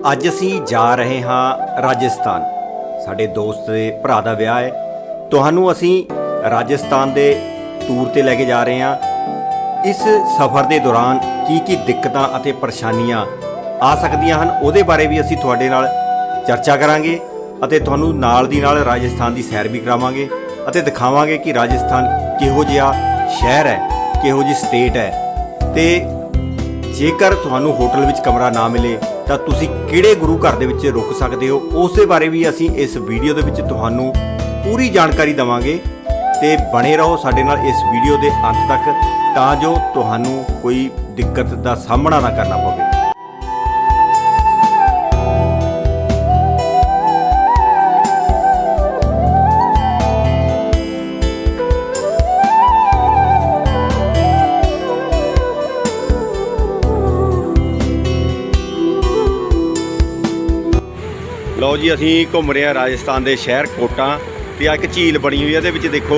ਅੱਜ ਅਸੀਂ ਜਾ ਰਹੇ ਹਾਂ ਰਾਜਸਥਾਨ। ਸਾਡੇ ਦੋਸਤ ਦੇ ਭਰਾ ਦਾ ਵਿਆਹ ਹੈ। ਤੁਹਾਨੂੰ ਅਸੀਂ ਰਾਜਸਥਾਨ ਦੇ ਟੂਰ ਤੇ ਲੈ ਕੇ ਜਾ ਰਹੇ ਹਾਂ। ਇਸ ਸਫ਼ਰ ਦੇ ਦੌਰਾਨ ਕੀ ਕੀ ਦਿੱਕਤਾਂ ਅਤੇ ਪਰੇਸ਼ਾਨੀਆਂ ਆ ਸਕਦੀਆਂ ਹਨ, ਉਹਦੇ ਬਾਰੇ ਵੀ ਅਸੀਂ ਤੁਹਾਡੇ ਨਾਲ ਚਰਚਾ ਕਰਾਂਗੇ ਅਤੇ ਤੁਹਾਨੂੰ ਨਾਲ ਦੀ ਨਾਲ ਰਾਜਸਥਾਨ ਦੀ ਸੈਰ ਵੀ ਕਰਾਵਾਂਗੇ ਅਤੇ ਦਿਖਾਵਾਂਗੇ ਕਿ ਰਾਜਸਥਾਨ ਕਿਹੋ ਜਿਹਾ ਸ਼ਹਿਰ ਹੈ, ਕਿਹੋ ਜਿਹੀ ਸਟੇਟ ਹੈ। ਤੇ ਜੇਕਰ ਤੁਹਾਨੂੰ ਹੋਟਲ ਵਿੱਚ ਕਮਰਾ ਨਾ ਮਿਲੇ ਤਾਂ ਤੁਸੀਂ ਕਿਹੜੇ ਗੁਰੂ ਘਰ ਦੇ ਵਿੱਚ ਰੁਕ ਸਕਦੇ ਹੋ? ਉਸ ਦੇ ਬਾਰੇ ਵੀ ਅਸੀਂ ਇਸ ਵੀਡੀਓ ਦੇ ਵਿੱਚ ਤੁਹਾਨੂੰ ਪੂਰੀ ਜਾਣਕਾਰੀ ਦਵਾਂਗੇ। ਤੇ ਬਣੇ ਰਹੋ ਸਾਡੇ ਨਾਲ ਇਸ ਵੀਡੀਓ ਦੇ ਅੰਤ ਤੱਕ ਤਾਂ ਜੋ ਤੁਹਾਨੂੰ ਕੋਈ ਦਿੱਕਤ ਦਾ ਸਾਹਮਣਾ ਨਾ ਕਰਨਾ ਪਵੇ। ਲਓ ਜੀ, ਅਸੀਂ ਘੁੰਮ ਰਹੇ ਹਾਂ ਰਾਜਸਥਾਨ ਦੇ ਸ਼ਹਿਰ ਕੋਟਾਂ ਤੇ ਆ ਇੱਕ ਝੀਲ ਬਣੀ ਹੋਈ ਹੈ ਇਹਦੇ ਵਿੱਚ ਦੇਖੋ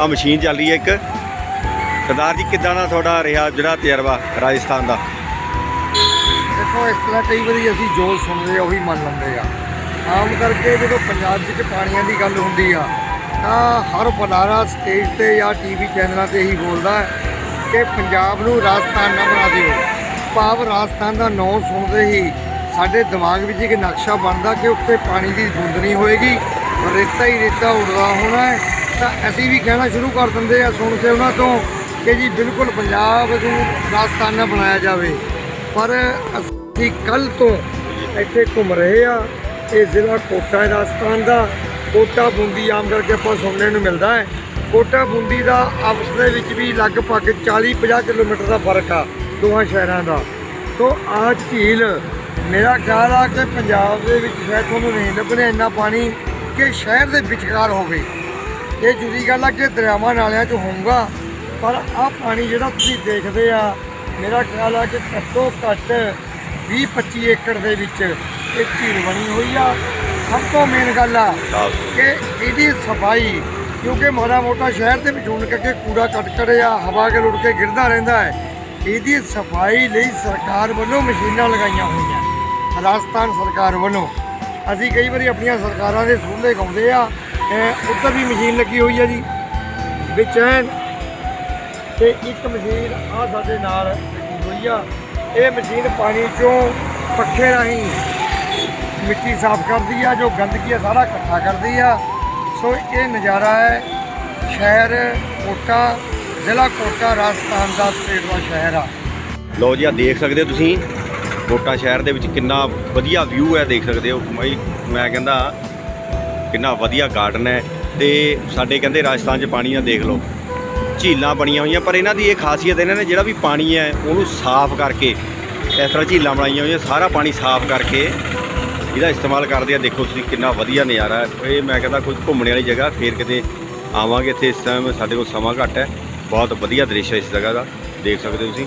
ਆ ਮਸ਼ੀਨ ਚੱਲ ਰਹੀ ਹੈ ਇੱਕ। ਸਰਦਾਰ ਜੀ, ਕਿੱਦਾਂ ਦਾ ਤੁਹਾਡਾ ਰਿਹਾ ਜਿਹੜਾ ਤਜਰਬਾ ਰਾਜਸਥਾਨ ਦਾ? ਦੇਖੋ, ਇਸ ਤਰ੍ਹਾਂ ਕਈ ਵਾਰੀ ਅਸੀਂ ਜੋ ਸੁਣਦੇ ਆ, ਉਹੀ ਮੰਨ ਲੈਂਦੇ ਆ। ਆਮ ਕਰਕੇ ਜਦੋਂ ਪੰਜਾਬ ਵਿੱਚ ਪਾਣੀਆਂ ਦੀ ਗੱਲ ਹੁੰਦੀ ਆ, ਤਾਂ ਹਰ ਬੁਲਾਰਾ ਸਟੇਜ ਤੇ ਜਾਂ ਟੀਵੀ ਚੈਨਲਾਂ ਤੇ ਹੀ ਬੋਲਦਾ ਕਿ ਪੰਜਾਬ ਨੂੰ ਰਾਜਸਥਾਨ ਨਾ ਬਣਾ ਦਿਓ। ਭਾਵ ਰਾਜਸਥਾਨ ਦਾ ਨਾਂ ਸੁਣਦੇ ਹੀ ਸਾਡੇ ਦਿਮਾਗ ਵਿੱਚ ਇੱਕ ਨਕਸ਼ਾ ਬਣਦਾ ਕਿ ਉੱਤੇ ਪਾਣੀ ਦੀ ਬੂੰਦ ਨਹੀਂ ਹੋਏਗੀ, ਰੇਤਾ ਹੀ ਰੇਤਾ ਉੱਡਦਾ ਹੋਣਾ ਤਾਂ ਅਸੀਂ ਵੀ ਕਹਿਣਾ ਸ਼ੁਰੂ ਕਰ ਦਿੰਦੇ ਆ ਸੁਣ ਕੇ ਉਹਨਾਂ ਤੋਂ ਕਿ ਜੀ ਬਿਲਕੁਲ ਪੰਜਾਬ ਨੂੰ ਰਾਜਸਥਾਨ ਬਣਾਇਆ ਜਾਵੇ। ਪਰ ਅਸੀਂ ਕੱਲ ਤੋਂ ਇੱਥੇ ਘੁੰਮ ਰਹੇ ਆ ਇਹ ਜ਼ਿਲ੍ਹਾ ਕੋਟਾ ਰਾਜਸਥਾਨ ਦਾ। ਕੋਟਾ ਬੂੰਦੀ ਆਮ ਕਰਕੇ ਆਪਾਂ ਸੁਣਨੇ ਨੂੰ ਮਿਲਦਾ ਹੈ। ਕੋਟਾ ਬੂੰਦੀ ਦਾ ਆਪਸ ਦੇ ਵਿੱਚ ਵੀ ਲਗਭਗ 40-50 ਕਿਲੋਮੀਟਰ ਦਾ ਫ਼ਰਕ ਆ ਦੋਹਾਂ ਸ਼ਹਿਰਾਂ ਦਾ। ਤੋਂ ਆਹ ਝੀਲ ਮੇਰਾ ਖਿਆਲ ਆ ਕਿ ਪੰਜਾਬ ਦੇ ਵਿੱਚ ਸ਼ਾਇਦ ਤੁਹਾਨੂੰ ਨਹੀਂ ਲੱਭਣਾ ਇੰਨਾ ਪਾਣੀ ਕਿ ਸ਼ਹਿਰ ਦੇ ਵਿਚਕਾਰ ਹੋਵੇ। ਇਹ ਜੁਦੀ ਗੱਲ ਆ ਕਿ ਦਰਿਆਵਾਂ ਨਾਲਿਆਂ 'ਚ ਹੋਊਗਾ, ਪਰ ਆਹ ਪਾਣੀ ਜਿਹੜਾ ਤੁਸੀਂ ਦੇਖਦੇ ਆ, ਮੇਰਾ ਖਿਆਲ ਆ ਕਿ ਘੱਟੋ ਘੱਟ 20-25 ਏਕੜ ਦੇ ਵਿੱਚ ਇਹ ਝੀਲ ਬਣੀ ਹੋਈ ਆ। ਸਭ ਤੋਂ ਮੇਨ ਗੱਲ ਆ ਕਿ ਇਹਦੀ ਸਫ਼ਾਈ, ਕਿਉਂਕਿ ਮਾੜਾ ਮੋਟਾ ਸ਼ਹਿਰ ਦੇ ਵਿੱਚ ਹੁਣ ਕਰਕੇ ਕੂੜਾ ਕਟਕੜ ਜਾਂ ਹਵਾ ਕੇ ਲੁੱਟ ਕੇ ਗਿਰਦਾ ਰਹਿੰਦਾ ਹੈ, ਇਹਦੀ ਸਫ਼ਾਈ ਲਈ ਸਰਕਾਰ ਵੱਲੋਂ ਮਸ਼ੀਨਾਂ ਲਗਾਈਆਂ ਹੋਈਆਂ। ਰਾਜਸਥਾਨ ਸਰਕਾਰ ਵੱਲੋਂ। ਅਸੀਂ ਕਈ ਵਾਰੀ ਆਪਣੀਆਂ ਸਰਕਾਰਾਂ ਦੇ ਸੂਲੇ ਗਾਉਂਦੇ ਆ ਉੱਧਰ ਵੀ ਮਸ਼ੀਨ ਲੱਗੀ ਹੋਈ ਆ ਜੀ। ਵਿੱਚ ਐਨ ਤੇ ਇੱਕ ਮਸ਼ੀਨ ਆ ਸਾਡੇ ਨਾਲ ਲੱਗੀ ਹੋਈ ਆ। ਇਹ ਮਸ਼ੀਨ ਪਾਣੀ ਚੋਂ ਪੱਖੇ ਰਾਹੀਂ ਮਿੱਟੀ ਸਾਫ਼ ਕਰਦੀ ਆ, ਜੋ ਗੰਦਗੀ ਆ ਸਾਰਾ ਇਕੱਠਾ ਕਰਦੀ ਆ। ਸੋ ਇਹ ਨਜ਼ਾਰਾ ਹੈ ਸ਼ਹਿਰ ਕੋਟਾ, ਜ਼ਿਲ੍ਹਾ ਕੋਟਾ, ਰਾਜਸਥਾਨ ਦਾ ਸਟੇਟ ਦਾ ਸ਼ਹਿਰ ਆ। ਲਓ ਜੀ ਆ ਦੇਖ ਸਕਦੇ ਹੋ ਤੁਸੀਂ। ਕੋਟਾ ਸ਼ਹਿਰ ਦੇ ਵਿੱਚ ਕਿੰਨਾ ਵਧੀਆ ਵਿਊ ਹੈ ਦੇਖ ਸਕਦੇ ਹੋ। ਮੈਂ ਮੈਂ ਕਹਿੰਦਾ ਕਿੰਨਾ ਵਧੀਆ ਗਾਰਡਨ ਹੈ ਤੇ ਸਾਡੇ ਕਹਿੰਦੇ ਰਾਜਸਥਾਨ 'ਚ ਪਾਣੀ ਆ ਦੇਖ ਲਓ। ਝੀਲਾਂ ਬਣੀਆਂ ਹੋਈਆਂ, ਪਰ ਇਹਨਾਂ ਦੀ ਇਹ ਖਾਸੀਅਤ ਇਹਨਾਂ ਨੇ ਜਿਹੜਾ ਵੀ ਪਾਣੀ ਹੈ ਉਹਨੂੰ ਸਾਫ਼ ਕਰਕੇ, ਇਸ ਤਰ੍ਹਾਂ ਝੀਲਾਂ ਬਣਾਈਆਂ ਹੋਈਆਂ, ਸਾਰਾ ਪਾਣੀ ਸਾਫ਼ ਕਰਕੇ ਇਹਦਾ ਇਸਤੇਮਾਲ ਕਰਦੇ ਆ। ਦੇਖੋ ਤੁਸੀਂ ਕਿੰਨਾ ਵਧੀਆ ਨਜ਼ਾਰਾ ਹੈ। ਇਹ ਮੈਂ ਕਹਿੰਦਾ ਕੋਈ ਘੁੰਮਣ ਵਾਲੀ ਜਗ੍ਹਾ, ਫੇਰ ਕਿਤੇ ਆਵਾਂਗੇ ਇੱਥੇ ਇਸ ਟਾਈਮ ਸਾਡੇ ਕੋਲ ਸਮਾਂ ਘੱਟ ਹੈ। ਬਹੁਤ ਵਧੀਆ ਦ੍ਰਿਸ਼ ਹੈ ਇਸ ਜਗ੍ਹਾ ਦਾ, ਦੇਖ ਸਕਦੇ ਹੋ ਤੁਸੀਂ।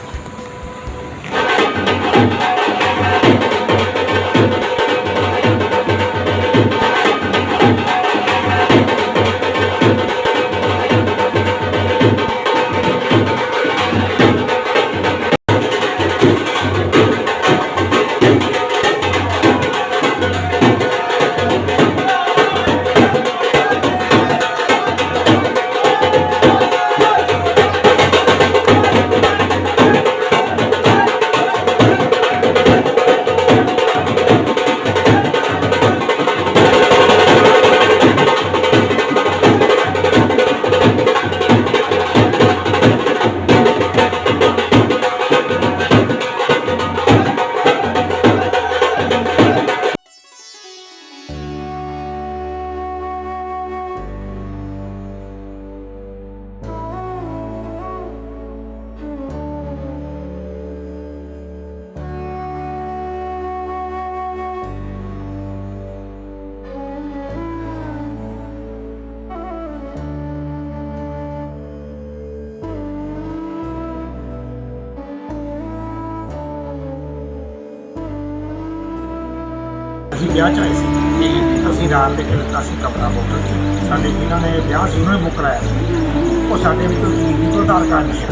ਵਿਆਹ ਚ ਆਏ ਸੀ ਤੇ ਅਸੀਂ ਰਾਤ ਦੇ ਲਿੱਤਾ ਸੀ ਕਮਰਾ ਹੋਟਲ ਚ ਸਾਡੇ ਜਿਨ੍ਹਾਂ ਨੇ ਵਿਆਹ ਸੀ ਉਹਨਾਂ ਨੇ ਬੁੱਕ ਕਰਾਇਆ ਸੀ। ਉਹ ਸਾਡੇ ਵਿੱਚੋਂ ਜੀ ਤੋਂ ਆਧਾਰ ਕਾਰਡ ਨਹੀਂ ਸੀ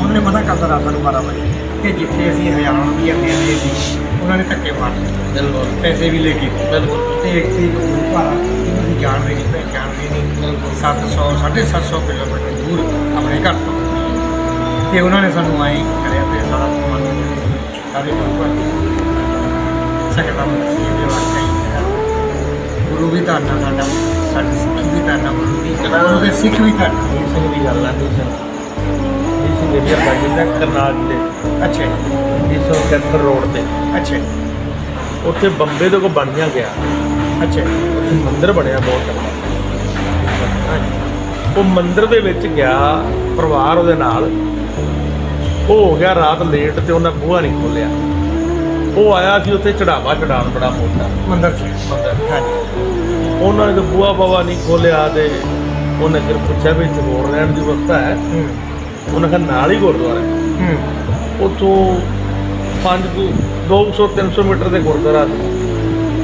ਉਹਨਾਂ ਨੇ ਮਨਾ ਕਰਤਾ ਰਾਤ ਨੂੰ 12 ਵਜੇ ਕਿ ਜਿੱਥੇ ਅਸੀਂ ਹਜ਼ਾਰਾਂ ਰੁਪਏ ਦਿੰਦੇ ਸੀ ਉਹਨਾਂ ਨੇ ਧੱਕੇ ਮਾਰੇ ਬਿਲਕੁਲ। ਪੈਸੇ ਵੀ ਲੈ ਗਏ ਬਿਲਕੁਲ। ਤੇ ਇੱਥੇ ਇੱਕ ਗੁਰੂ ਘਰ ਅਸੀਂ ਜਾਣਦੇ ਨਹੀਂ ਪਹਿਚਾਣਦੇ ਨਹੀਂ। 700 750 ਕਿਲੋਮੀਟਰ ਦੂਰ ਆਪਣੇ ਘਰ ਤੋਂ। ਤੇ ਉਹਨਾਂ ਨੇ ਸਾਨੂੰ ਆਏ ਕਰਿਆ ਤੇ ਸਾਰਾ ਸਮਾਨ ਸਾਰੇ ਗੁਰੂ ਘਰ ਸੰਗਤਾਂ ਨੂੰ ਸੀ ਗੁਰੂ ਵੀ ਧੰਨ ਆ ਸਾਡਾ ਸਾਡੀ ਸਿੱਖੀ ਵੀ ਧੰਨ ਆ ਗੁਰੂ ਦੀ ਗੁਰੂ ਦੇ ਸਿੱਖ ਵੀ ਧੰਨ ਆ। ਸਿੰਘ ਦੀ ਗੱਲ ਆ ਸਿੰਘ। ਇਹ ਸਿੰਘ ਪੈ ਜਾਂਦਾ ਕਰਨਾਲ ਦੇ ਅੱਛਾ ਜੀ, 171 ਰੋਡ ਤੇ। ਅੱਛਾ ਜੀ, ਉੱਥੇ ਬੰਬੇ ਤੋਂ ਕੋ ਬਣ ਜਾ ਗਿਆ। ਅੱਛਾ ਜੀ, ਉੱਥੇ ਮੰਦਿਰ ਬਣਿਆ ਬਹੁਤ ਤਕੜਾ ਉਹ ਮੰਦਿਰ ਦੇ ਵਿੱਚ ਗਿਆ ਪਰਿਵਾਰ ਉਹਦੇ ਨਾਲ। ਉਹ ਹੋ ਗਿਆ ਰਾਤ ਲੇਟ ਤੇ ਉਹਨਾਂ ਬੂਹਾ ਨਹੀਂ ਖੋਲਿਆ ਉਹ ਆਇਆ ਸੀ ਉੱਥੇ ਚੜਾਵਾ ਚੜਾਉਣ ਬੜਾ ਮੋਟਾ। ਮੰਦਰ ਚ। ਮੰਦਿਰ। ਹਾਂਜੀ। ਉਹਨਾਂ ਨੇ ਤਾਂ ਬੂਹਾ ਬਾਵਾ ਨਹੀਂ ਖੋਲਿਆ ਤੇ ਉਹਨੇ ਫਿਰ ਪੁੱਛਿਆ ਵੀ ਹੋਰ ਰਹਿਣ ਦੀ ਵਿਵਸਥਾ ਹੈ? ਉਹਨਾਂ ਕਿਹਾ ਨਾਲ ਹੀ ਗੁਰਦੁਆਰਾ ਹੈ। ਉੱਥੋਂ 5 200 300 ਮੀਟਰ ਦੇ ਗੁਰਦੁਆਰਾ ਸੀ।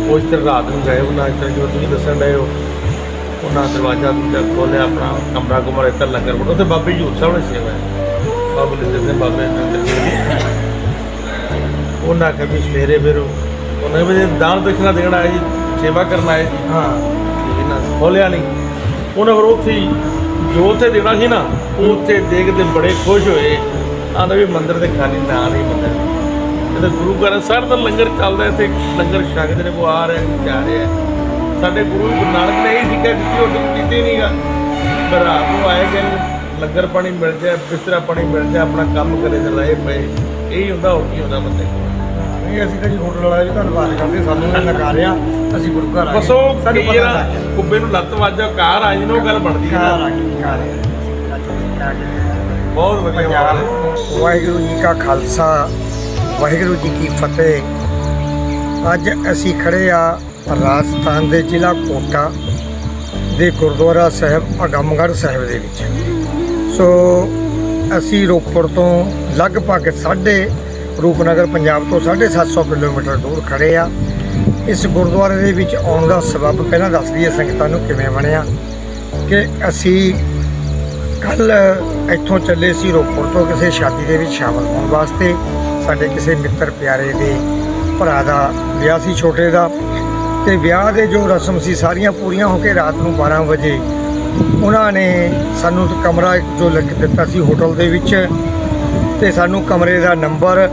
ਉਹ ਇਸ ਤਰ੍ਹਾਂ ਰਾਤ ਨੂੰ ਗਏ ਉਹਨਾਂ ਇਸ ਤਰ੍ਹਾਂ ਜਿਵੇਂ ਤੁਸੀਂ ਦੱਸਣ ਡਏ ਹੋ। ਉਹਨਾਂ ਦਰਵਾਜ਼ਾ ਦੂਜਾ ਖੋਲਿਆ ਆਪਣਾ ਕਮਰਾ ਕੁਮਰਾ ਇੱਧਰ ਲੰਗਰ ਉੱਥੇ ਬਾਬੇ ਜੀ ਸਾਹਿਬ ਨੇ ਸੇਵਾ ਹੈ। ਬਾਬਾ ਲਿੰਦਰ ਸਿੰਘ ਬਾਬੇ ਸਿੰਘ ਉਹਨਾਂ ਆਖਿਆ ਵੀ ਸਵੇਰੇ ਫਿਰ ਉਹਨਾਂ ਵੀ ਦਾਨ ਦక్షਿਣਾ ਦੇਣ ਆਏ ਜੀ ਸੇਵਾ ਕਰਨ ਆਏ ਜੀ। ਹਾਂ। ਇਹਨਾਂ ਨੇ ਖੋਲਿਆ ਨਹੀਂ। ਉਹਨਾਂ ਫਿਰ ਉੱਥੇ ਹੀ ਜੋ ਉੱਥੇ ਦੇਣਾ ਸੀ ਨਾ ਉਹ ਉੱਥੇ ਦੇਖਦੇ ਬੜੇ ਖੁਸ਼ ਹੋਏ। ਆਂਦਾ ਵੀ ਮੰਦਿਰ ਦੇ ਖਾਲੀ ਨਾ ਨਹੀਂ ਮੰਦਿਰ ਇਹਦਾ ਗੁਰੂ ਘਰ ਸਾਰਾ ਦਿਨ ਲੰਗਰ ਚੱਲਦਾ ਇੱਥੇ ਲੰਗਰ ਛਕਦੇ ਨੇ ਕੋ ਆ ਰਹੇ ਜਾ ਰਹੇ ਆ ਸਾਡੇ ਗੁਰੂ ਗੁਰੂ ਨਾਨਕ ਨੇ ਇਹ ਸਿੱਖਿਆ ਦਿੱਤੀ ਉਹ ਕੀਤੀ ਨਹੀਂਗਾ ਪਰ ਰਾਤ ਨੂੰ ਆਏ ਗਏ ਨੂੰ ਲੰਗਰ ਪਾਣੀ ਮਿਲ ਜਾਏ ਬਿਸਤਰਾ ਪਾਣੀ ਮਿਲ ਜਾਏ ਆਪਣਾ ਕੰਮ ਕਰੇ ਤੇ ਰਹੇ ਪਏ। ਇਹੀ ਹੁੰਦਾ ਹੋਰ ਕੀ ਹੁੰਦਾ ਬੰਦੇ ਕੋਲ। ਨਹੀਂ ਅਸੀਂ ਤਾਂ ਜੀ ਹੋਟਲ ਵਾਲਾ ਵੀ ਧੰਨਵਾਦ ਕਰਦੇ ਸਾਨੂੰ ਇਹ ਨਕਾਰਿਆ ਅਸੀਂ ਗੁਰੂ ਘਰ ਆ ਗਏ। ਬਸ ਸਾਨੂੰ ਕੀ ਪਤਾ ਲੱਗ ਗਿਆ। ਕੁੱਬੇ ਨੂੰ ਲੱਤ ਵੱਜਾ ਕਾਰ ਆ ਜਿਹਨੂੰ ਉਹ ਗੱਲ ਬਣਦੀ ਘਰ ਨਾ। ਆ ਗਏ ਆ ਗਏ ਬਹੁਤ ਵਧੀਆ ਪੰਜਾਬ ਮਾਹੌਲ ਹੈ। ਵਾਹਿਗੁਰੂ ਜੀ ਕਾ ਖਾਲਸਾ ਵਾਹਿਗੁਰੂ ਜੀ ਕੀ ਫਤਿਹ। ਅੱਜ ਅਸੀਂ ਖੜੇ ਆ ਰਾਜਸਥਾਨ ਦੇ ਜ਼ਿਲ੍ਹਾ ਕੋਟਾ ਦੇ ਗੁਰਦੁਆਰਾ ਸਾਹਿਬ ਅਗੰਮਗੜ੍ਹ ਸਾਹਿਬ ਦੇ ਵਿੱਚ। ਸੋ ਅਸੀਂ ਰੋਪੜ ਤੋਂ ਲਗਭਗ ਸਾਢੇ ਰੂਪਨਗਰ ਪੰਜਾਬ ਤੋਂ 750 ਕਿਲੋਮੀਟਰ ਦੂਰ ਖੜੇ ਆ। ਇਸ ਗੁਰਦੁਆਰੇ ਦੇ ਵਿੱਚ ਆਉਣ ਦਾ ਸਬਬ ਪਹਿਲਾਂ ਦੱਸ ਦਈਏ ਸੰਗਤਾਂ ਨੂੰ ਕਿਵੇਂ ਬਣਿਆ ਕਿ ਅਸੀਂ ਕੱਲ ਇੱਥੋਂ ਚੱਲੇ ਸੀ ਰੋਪੜ ਤੋਂ ਕਿਸੇ ਸ਼ਾਦੀ ਦੇ ਵਿੱਚ ਸ਼ਾਮਲ ਹੋਣ ਵਾਸਤੇ। ਸਾਡੇ ਕਿਸੇ ਮਿੱਤਰ ਪਿਆਰੇ ਦੇ ਭਰਾ ਦਾ ਵਿਆਹ ਸੀ ਛੋਟੇ ਦਾ ਤੇ ਵਿਆਹ ਦੇ ਜੋ ਰਸਮ ਸੀ ਸਾਰੀਆਂ ਪੂਰੀਆਂ ਹੋ ਕੇ ਰਾਤ ਨੂੰ 12 ਵਜੇ ਉਹਨਾਂ ਨੇ ਸਾਨੂੰ ਕਮਰਾ ਜੋ ਲੱਗ ਦਿੱਤਾ ਸੀ ਹੋਟਲ ਦੇ ਵਿੱਚ। ਤੇ ਸਾਨੂੰ ਕਮਰੇ ਦਾ ਨੰਬਰ,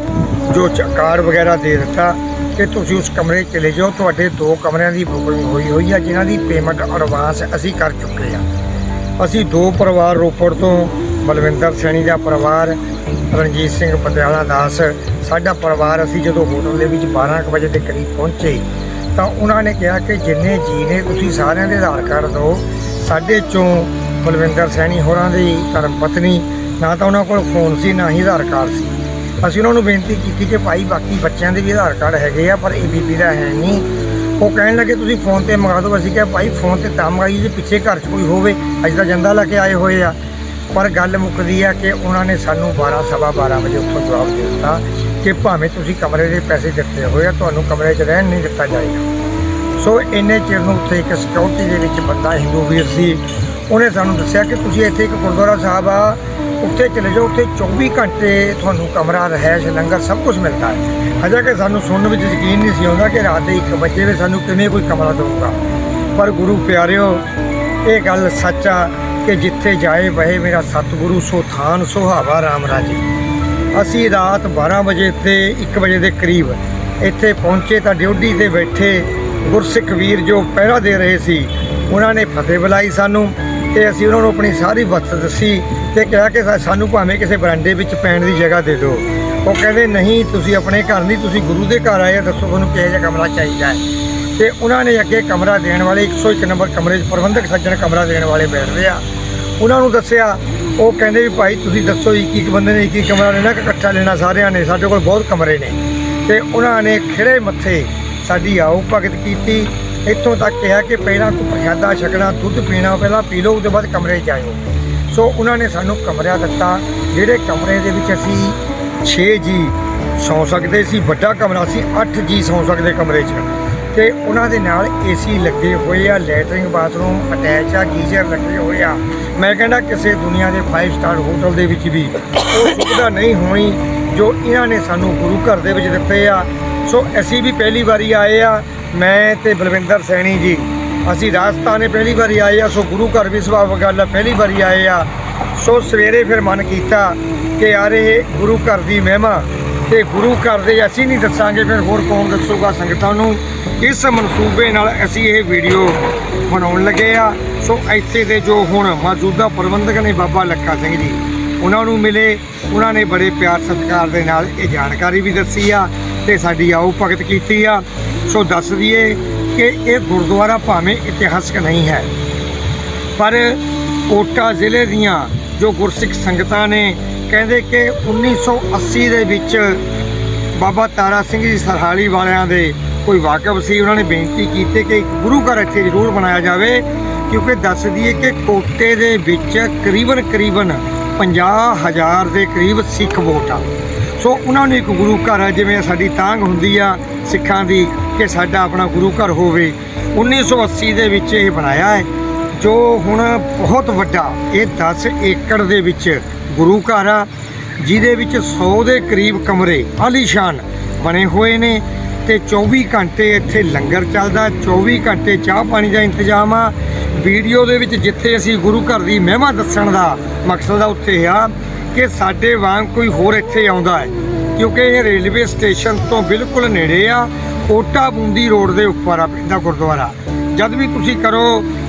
ਜੋ ਕਾਰਡ ਵਗੈਰਾ ਦੇ ਦਿੱਤਾ ਕਿ ਤੁਸੀਂ ਉਸ ਕਮਰੇ ਚਲੇ ਜਾਓ। ਤੁਹਾਡੇ ਦੋ ਕਮਰਿਆਂ ਦੀ ਬੁਕਿੰਗ ਹੋਈ ਹੋਈ ਆ, ਜਿਨ੍ਹਾਂ ਦੀ ਪੇਮੈਂਟ ਐਡਵਾਂਸ ਅਸੀਂ ਕਰ ਚੁੱਕੇ ਆ। ਅਸੀਂ ਦੋ ਪਰਿਵਾਰ, ਰੋਪੜ ਤੋਂ ਬਲਵਿੰਦਰ ਸੈਣੀ ਦਾ ਪਰਿਵਾਰ, ਰਣਜੀਤ ਸਿੰਘ ਪਟਿਆਲਾ ਦਾਸ, ਸਾਡਾ ਪਰਿਵਾਰ ਅਸੀਂ ਜਦੋਂ ਹੋਟਲ ਦੇ ਵਿੱਚ 12 ਕੁ ਵਜੇ ਦੇ ਕਰੀਬ ਪਹੁੰਚੇ, ਤਾਂ ਉਹਨਾਂ ਨੇ ਕਿਹਾ ਕਿ ਜਿੰਨੇ ਜੀ ਨੇ ਤੁਸੀਂ ਸਾਰਿਆਂ ਦੇ ਆਧਾਰ ਕਾਰਡ ਦਿਓ। ਸਾਡੇ ਚੋਂ ਬਲਵਿੰਦਰ ਸੈਣੀ ਹੋਰਾਂ ਦੀ ਧਰਮ ਪਤਨੀ ਨਾ ਤਾਂ ਉਹਨਾਂ ਕੋਲ ਫੋਨ ਸੀ, ਨਾ ਹੀ ਆਧਾਰ ਕਾਰਡ ਸੀ। ਅਸੀਂ ਉਹਨਾਂ ਨੂੰ ਬੇਨਤੀ ਕੀਤੀ ਕਿ ਭਾਈ ਬਾਕੀ ਬੱਚਿਆਂ ਦੇ ਵੀ ਆਧਾਰ ਕਾਰਡ ਹੈਗੇ ਆ, ਪਰ ਏਬੀਪੀ ਦਾ ਹੈ ਨਹੀਂ। ਉਹ ਕਹਿਣ ਲੱਗੇ, ਤੁਸੀਂ ਫੋਨ ਤੇ ਮੰਗਾ ਦਿਓ। ਅਸੀਂ ਕਿਹਾ, ਭਾਈ, ਫੋਨ ਤੇ ਤਾਂ ਮੰਗਾਈ ਜੇ ਪਿੱਛੇ ਘਰ 'ਚ ਕੋਈ ਹੋਵੇ, ਅੱਜ ਤਾਂ ਜੰਦਾ ਲੈ ਕੇ ਆਏ ਹੋਏ ਆ। ਪਰ ਗੱਲ ਮੁੱਕਦੀ ਆ ਕਿ ਉਹਨਾਂ ਨੇ ਸਾਨੂੰ 12 ਸਵਾ 12 ਵਜੇ ਉੱਥੋਂ ਜਵਾਬ ਦੇ ਦਿੱਤਾ ਕਿ ਭਾਵੇਂ ਤੁਸੀਂ ਕਮਰੇ ਦੇ ਪੈਸੇ ਦਿੱਤੇ ਹੋਏ ਆ, ਤੁਹਾਨੂੰ ਕਮਰੇ 'ਚ ਰਹਿਣ ਨਹੀਂ ਦਿੱਤਾ ਜਾਏਗਾ। ਸੋ ਇੰਨੇ ਚਿਰ ਨੂੰ ਉੱਥੇ ਇੱਕ ਸਿਕਿਉਰਿਟੀ ਦੇ ਵਿੱਚ ਬੰਦਾ, ਹਿੰਦੂ ਵੀਰ ਸੀ, ਉਹਨੇ ਸਾਨੂੰ ਦੱਸਿਆ ਕਿ ਤੁਸੀਂ ਇੱਥੇ ਇੱਕ ਗੁਰਦੁਆਰਾ ਸਾਹਿਬ ਆ ਉੱਥੇ ਚਲੇ ਜਾਓ, ਉੱਥੇ 24 ਘੰਟੇ ਤੁਹਾਨੂੰ ਕਮਰਾ ਰਹਿائش ਲੰਗਰ ਸਭ ਕੁਝ ਮਿਲਦਾ ਹੈ। ਹਜੇ ਕਿ ਸਾਨੂੰ ਸੁਣਨ ਵਿੱਚ ਯਕੀਨ ਨਹੀਂ ਸੀ ਆਉਂਦਾ ਕਿ ਰਾਤ ਦੇ 1 ਵਜੇ ਵੀ ਸਾਨੂੰ ਕਿਵੇਂ ਕੋਈ ਕਮਰਾ ਦਊਗਾ। ਪਰ ਗੁਰੂ ਪਿਆਰਿਓ, ਇਹ ਗੱਲ ਸੱਚ ਆ ਕਿ ਜਿੱਥੇ ਜਾਏ ਵਹੇ ਮੇਰਾ ਸਤਿਗੁਰੂ, ਸੋ ਥਾਨ ਸੁਹਾਵਾ ਰਾਮ ਰਾਜੀ। ਅਸੀਂ ਰਾਤ 12 ਵਜੇ ਤੇ 1 ਵਜੇ ਦੇ ਕਰੀਬ ਇੱਥੇ ਪਹੁੰਚੇ ਤਾਂ ਡਿਊਟੀ ਤੇ ਬੈਠੇ ਗੁਰਸਿੱਖ ਵੀਰ ਜੋ ਪਹਿਰਾ ਦੇ ਰਹੇ ਸੀ, ਉਹਨਾਂ ਨੇ ਫਤਿਹ ਬੁਲਾਈ ਸਾਨੂੰ। ਤੇ ਅਸੀਂ ਉਹਨਾਂ ਨੂੰ ਆਪਣੀ ਸਾਰੀ ਵਸਤ ਦੱਸੀ ਤੇ ਕਿਹਾ ਕਿ ਸਾਨੂੰ ਭਾਵੇਂ ਕਿਸੇ ਬਰਾਂਡੇ ਵਿੱਚ ਪੈਣ ਦੀ ਜਗ੍ਹਾ ਦੇ ਦਿਓ। ਉਹ ਕਹਿੰਦੇ, ਨਹੀਂ, ਤੁਸੀਂ ਆਪਣੇ ਘਰ ਨਹੀਂ, ਤੁਸੀਂ ਗੁਰੂ ਦੇ ਘਰ ਆਏ ਆ, ਦੱਸੋ ਤੁਹਾਨੂੰ ਕਿਹੋ ਜਿਹਾ ਕਮਰਾ ਚਾਹੀਦਾ ਹੈ? ਤੇ ਉਹਨਾਂ ਨੇ ਅੱਗੇ ਕਮਰਾ ਦੇਣ ਵਾਲੇ 101 ਨੰਬਰ ਕਮਰੇ 'ਚ ਪ੍ਰਬੰਧਕ ਸੱਜਣ ਕਮਰਾ ਦੇਣ ਵਾਲੇ ਬੈਠਦੇ ਆ। ਉਹਨਾਂ ਨੂੰ ਦੱਸਿਆ, ਉਹ ਕਹਿੰਦੇ ਵੀ ਭਾਈ, ਤੁਸੀਂ ਦੱਸੋ ਇੱਕ ਇੱਕ ਬੰਦੇ ਨੇ ਇੱਕ ਇੱਕ ਕਮਰਾ ਲੈਣਾ ਕਿ ਇਕੱਠਾ ਲੈਣਾ? ਸਾਰਿਆਂ ਨੇ, ਸਾਡੇ ਕੋਲ ਬਹੁਤ ਕਮਰੇ ਨੇ। ਤੇ ਉਹਨਾਂ ਨੇ ਖਿਹੜੇ ਮੱਥੇ ਸਾਡੀ ਆਓ ਭਗਤ ਕੀਤੀ। ਇੱਥੋਂ ਤੱਕ ਕਿਹਾ ਕਿ ਪਹਿਲਾਂ ਕੋਈ ਪ੍ਰਸ਼ਾਦਾ ਛਕਣਾ, ਦੁੱਧ ਪੀਣਾ ਪਹਿਲਾਂ ਪੀ ਲਓ, ਉਹਦੇ ਬਾਅਦ ਕਮਰੇ 'ਚ ਆਇਓ। ਸੋ ਉਹਨਾਂ ਨੇ ਸਾਨੂੰ ਕਮਰਾ ਦਿੱਤਾ, ਜਿਹੜੇ ਕਮਰੇ ਦੇ ਵਿੱਚ ਅਸੀਂ 6 ਜੀ ਸੌ ਸਕਦੇ ਸੀ, ਵੱਡਾ ਕਮਰਾ ਸੀ 8 ਜੀ ਸੌ ਸਕਦੇ ਕਮਰੇ 'ਚ। ਤੇ ਉਹਨਾਂ ਦੇ ਨਾਲ ਏਸੀ ਲੱਗੇ ਹੋਏ ਆ, ਲੈਟਰਿੰਗ ਬਾਥਰੂਮ ਅਟੈਚ ਆ, ਗੀਜ਼ਰ ਲੱਗੇ ਹੋਏ ਆ। ਮੈਂ ਕਹਿੰਦਾ ਕਿਸੇ ਦੁਨੀਆ ਦੇ 5 ਸਟਾਰ ਹੋਟਲ ਦੇ ਵਿੱਚ ਵੀ ਉਹ ਸੁਵਿਧਾ ਨਹੀਂ ਹੋਣੀ ਜੋ ਇਹਨਾਂ ਨੇ ਸਾਨੂੰ ਗੁਰੂ ਘਰ ਦੇ ਵਿੱਚ ਦਿੱਤੇ ਆ। ਸੋ ਅਸੀਂ ਵੀ ਪਹਿਲੀ ਵਾਰੀ ਆਏ ਆ ਮੈਂ ਤੇ ਬਲਵਿੰਦਰ ਸੈਣੀ ਜੀ, ਅਸੀਂ ਰਾਜਸਥਾਨੇ ਪਹਿਲੀ ਵਾਰੀ ਆਏ ਆ, ਸੋ ਗੁਰੂ ਘਰ ਵੀ ਸੁਭਾਵ ਗੱਲ ਆ ਪਹਿਲੀ ਵਾਰੀ ਆਏ ਆ। ਸੋ ਸਵੇਰੇ ਫਿਰ ਮਨ ਕੀਤਾ ਕਿ ਯਾਰ ਇਹ ਗੁਰੂ ਘਰ ਦੀ ਮਹਿਮਾ ਤੇ ਗੁਰੂ ਘਰ ਦੇ ਅਸੀਂ ਨਹੀਂ ਦੱਸਾਂਗੇ, ਫਿਰ ਹੋਰ ਕੌਣ ਦੱਸੂਗਾ ਸੰਗਤਾਂ ਨੂੰ? ਇਸ ਮਨਸੂਬੇ ਨਾਲ ਅਸੀਂ ਇਹ ਵੀਡੀਓ ਬਣਾਉਣ ਲੱਗੇ ਆ। ਸੋ ਇੱਥੇ ਦੇ ਜੋ ਹੁਣ ਮੌਜੂਦਾ ਪ੍ਰਬੰਧਕ ਨੇ ਬਾਬਾ ਲੱਖਾ ਸਿੰਘ ਜੀ, ਉਹਨਾਂ ਨੂੰ ਮਿਲੇ, ਉਹਨਾਂ ਨੇ ਬੜੇ ਪਿਆਰ ਸਤਿਕਾਰ ਦੇ ਨਾਲ ਇਹ ਜਾਣਕਾਰੀ ਵੀ ਦੱਸੀ ਆ ਤੇ ਸਾਡੀ ਆਓ ਭਗਤ ਕੀਤੀ ਆ। ਸੋ ਦੱਸ ਦਈਏ ਕਿ ਇਹ ਗੁਰਦੁਆਰਾ ਭਾਵੇਂ ਇਤਿਹਾਸਕ ਨਹੀਂ ਹੈ, ਪਰ ਕੋਟਾ ਜ਼ਿਲ੍ਹੇ ਦੀਆਂ ਜੋ ਗੁਰਸਿੱਖ ਸੰਗਤਾਂ ਨੇ ਕਹਿੰਦੇ ਕਿ 1980 ਦੇ ਵਿੱਚ ਬਾਬਾ ਤਾਰਾ ਸਿੰਘ ਜੀ ਸਰਹਾਲੀ ਵਾਲਿਆਂ ਦੇ ਕੋਈ ਵਾਕਫ ਸੀ, ਉਹਨਾਂ ਨੇ ਬੇਨਤੀ ਕੀਤੀ ਕਿ ਇੱਕ ਗੁਰੂ ਘਰ ਇੱਥੇ ਜ਼ਰੂਰ ਬਣਾਇਆ ਜਾਵੇ, ਕਿਉਂਕਿ ਦੱਸ ਦਈਏ ਕਿ ਕੋਟੇ ਦੇ ਵਿੱਚ ਕਰੀਬਨ ਕਰੀਬਨ 50000 ਦੇ ਕਰੀਬ ਸਿੱਖ ਵੋਟ ਆ। ਸੋ ਉਹਨਾਂ ਨੂੰ ਇੱਕ ਗੁਰੂ ਘਰ ਜਿਵੇਂ ਸਾਡੀ ਤਾਂਗ ਹੁੰਦੀ ਆ ਸਿੱਖਾਂ ਦੀ ਕਿ ਸਾਡਾ ਆਪਣਾ ਗੁਰੂ ਘਰ ਹੋਵੇ 1980 ਦੇ ਵਿੱਚ ਇਹ ਬਣਾਇਆ ਹੈ, ਜੋ ਹੁਣ ਬਹੁਤ ਵੱਡਾ, ਇਹ 10 ਏਕੜ ਦੇ ਵਿੱਚ ਗੁਰੂ ਘਰ ਆ, ਜਿਹਦੇ ਵਿੱਚ 100 ਦੇ ਕਰੀਬ ਕਮਰੇ ਆਲੀਸ਼ਾਨ ਬਣੇ ਹੋਏ ਨੇ ਤੇ 24 ਘੰਟੇ ਇੱਥੇ ਲੰਗਰ ਚੱਲਦਾ 24 ਘੰਟੇ ਚਾਹ ਪਾਣੀ ਦਾ ਇੰਤਜ਼ਾਮ ਆ। ਵੀਡੀਓ ਦੇ ਵਿੱਚ ਜਿੱਥੇ ਅਸੀਂ ਗੁਰੂ ਘਰ ਦੀ ਮਹਿਮਾ ਦੱਸਣ ਦਾ ਮਕਸਦ ਆ, ਉੱਥੇ ਆ ਕਿ ਸਾਡੇ ਵਾਂਗ ਕੋਈ ਹੋਰ ਇੱਥੇ ਆਉਂਦਾ ਹੈ, ਕਿਉਂਕਿ ਇਹ ਰੇਲਵੇ ਸਟੇਸ਼ਨ ਤੋਂ ਬਿਲਕੁਲ ਨੇੜੇ ਆ। ਕੋਟਾ ਬੂੰਦੀ ਰੋਡ ਦੇ ਉੱਪਰ ਆ ਪੈਂਦਾ ਗੁਰਦੁਆਰਾ। ਜਦ ਵੀ ਤੁਸੀਂ ਕਰੋ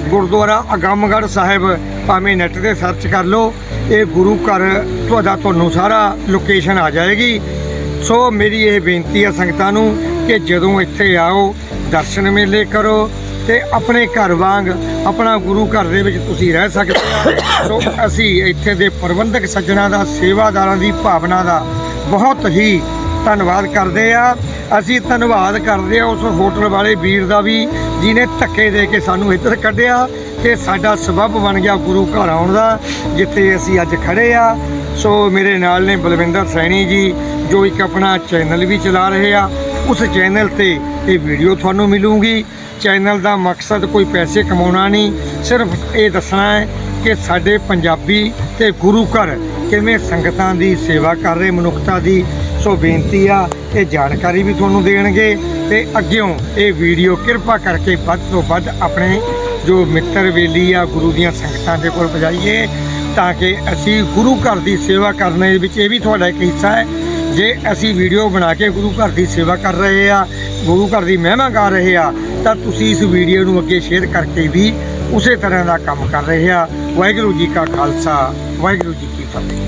ਗੁਰਦੁਆਰਾ, ਅਗੰਮਗੜ੍ਹ ਸਾਹਿਬ, ਭਾਵੇਂ ਨੈਟ ਤੇ ਸਰਚ ਕਰ ਲਓ, ਇਹ ਗੁਰੂ ਘਰ ਤੁਹਾਡਾ ਤੁਹਾਨੂੰ ਸਾਰਾ ਲੋਕੇਸ਼ਨ ਆ ਜਾਏਗੀ। ਸੋ ਮੇਰੀ ਇਹ ਬੇਨਤੀ ਹੈ ਸੰਗਤਾਂ ਨੂੰ ਕਿ ਜਦੋਂ ਇੱਥੇ ਆਓ, ਦਰਸ਼ਨ ਮੇਲੇ ਕਰੋ ਤੇ ਆਪਣੇ ਘਰ ਵਾਂਗ ਆਪਣਾ ਗੁਰੂ ਘਰ ਦੇ ਵਿੱਚ ਤੁਸੀਂ ਰਹਿ ਸਕਦੇ ਆ ਸੋ ਅਸੀਂ ਇੱਥੇ ਦੇ ਪ੍ਰਬੰਧਕ ਸੱਜਣਾ ਦਾ, ਸੇਵਾਦਾਰਾਂ ਦੀ ਭਾਵਨਾ ਦਾ ਬਹੁਤ ਹੀ ਧੰਨਵਾਦ ਕਰਦੇ ਆ। ਅਸੀਂ ਧੰਨਵਾਦ ਕਰਦੇ ਹਾਂ ਉਸ ਹੋਟਲ ਵਾਲੇ ਵੀਰ ਦਾ ਵੀ ਜਿਨੇ ਧੱਕੇ ਦੇ ਕੇ ਸਾਨੂੰ ਇੱਧਰ ਕੱਢਿਆ ਤੇ ਸਾਡਾ ਸਬਬ ਬਣ ਗਿਆ ਗੁਰੂ ਘਰ ਆਉਣ ਦਾ, ਜਿੱਥੇ ਅਸੀਂ ਅੱਜ ਖੜੇ ਆ। ਸੋ ਮੇਰੇ ਨਾਲ ਨੇ ਬਲਵਿੰਦਰ ਸੈਣੀ ਜੀ, ਜੋ ਇੱਕ ਆਪਣਾ ਚੈਨਲ ਵੀ ਚਲਾ ਰਹੇ ਆ। ਉਸ ਚੈਨਲ ਤੇ ਇਹ ਵੀਡੀਓ ਤੁਹਾਨੂੰ ਮਿਲੂਗੀ। ਚੈਨਲ ਦਾ ਮਕਸਦ ਕੋਈ ਪੈਸੇ ਕਮਾਉਣਾ ਨਹੀਂ, ਸਿਰਫ ਇਹ ਦੱਸਣਾ ਹੈ ਕਿ ਸਾਡੇ ਪੰਜਾਬੀ ਤੇ ਗੁਰੂ ਘਰ ਕਿਵੇਂ ਸੰਗਤਾਂ ਦੀ ਸੇਵਾ ਕਰ ਰਹੇ, ਮਨੁੱਖਤਾ ਦੀ। ਸੋ ਬੇਨਤੀ ਆ ਇਹ ਜਾਣਕਾਰੀ ਵੀ ਤੁਹਾਨੂੰ ਦੇਣਗੇ ਤੇ ਅੱਗਿਓਂ ਇਹ ਵੀਡੀਓ ਕਿਰਪਾ ਕਰਕੇ ਵੱਧ ਤੋਂ ਵੱਧ ਆਪਣੇ ਜੋ ਮਿੱਤਰ ਵੇਲੀ ਆ ਗੁਰੂ ਦੀਆਂ ਸੰਗਤਾਂ ਦੇ ਕੋਲ ਪਹੁੰਚਾਈਏ ਤਾਂ ਕਿ ਅਸੀਂ ਗੁਰੂ ਘਰ ਦੀ ਸੇਵਾ ਕਰਨ ਦੇ ਵਿੱਚ ਇਹ ਵੀ ਤੁਹਾਡਾ ਇੱਕ ਹਿੱਸਾ ਹੈ। ਜੇ ਅਸੀਂ ਵੀਡੀਓ ਬਣਾ ਕੇ ਗੁਰੂ ਘਰ ਦੀ ਸੇਵਾ ਕਰ ਰਹੇ ਆ, ਗੁਰੂ ਘਰ ਦੀ ਮਹਿਮਾ ਗਾ ਰਹੇ ਆ, ਤਾਂ ਤੁਸੀਂ ਇਸ ਵੀਡੀਓ ਨੂੰ ਅੱਗੇ ਸ਼ੇਅਰ ਕਰਕੇ ਵੀ ਉਸੇ ਤਰ੍ਹਾਂ ਦਾ ਕੰਮ ਕਰ ਰਹੇ ਆ। ਵਾਹਿਗੁਰੂ ਜੀ ਕਾ ਖਾਲਸਾ, ਵਾਹਿਗੁਰੂ ਜੀ ਕੀ ਫਤਿਹ।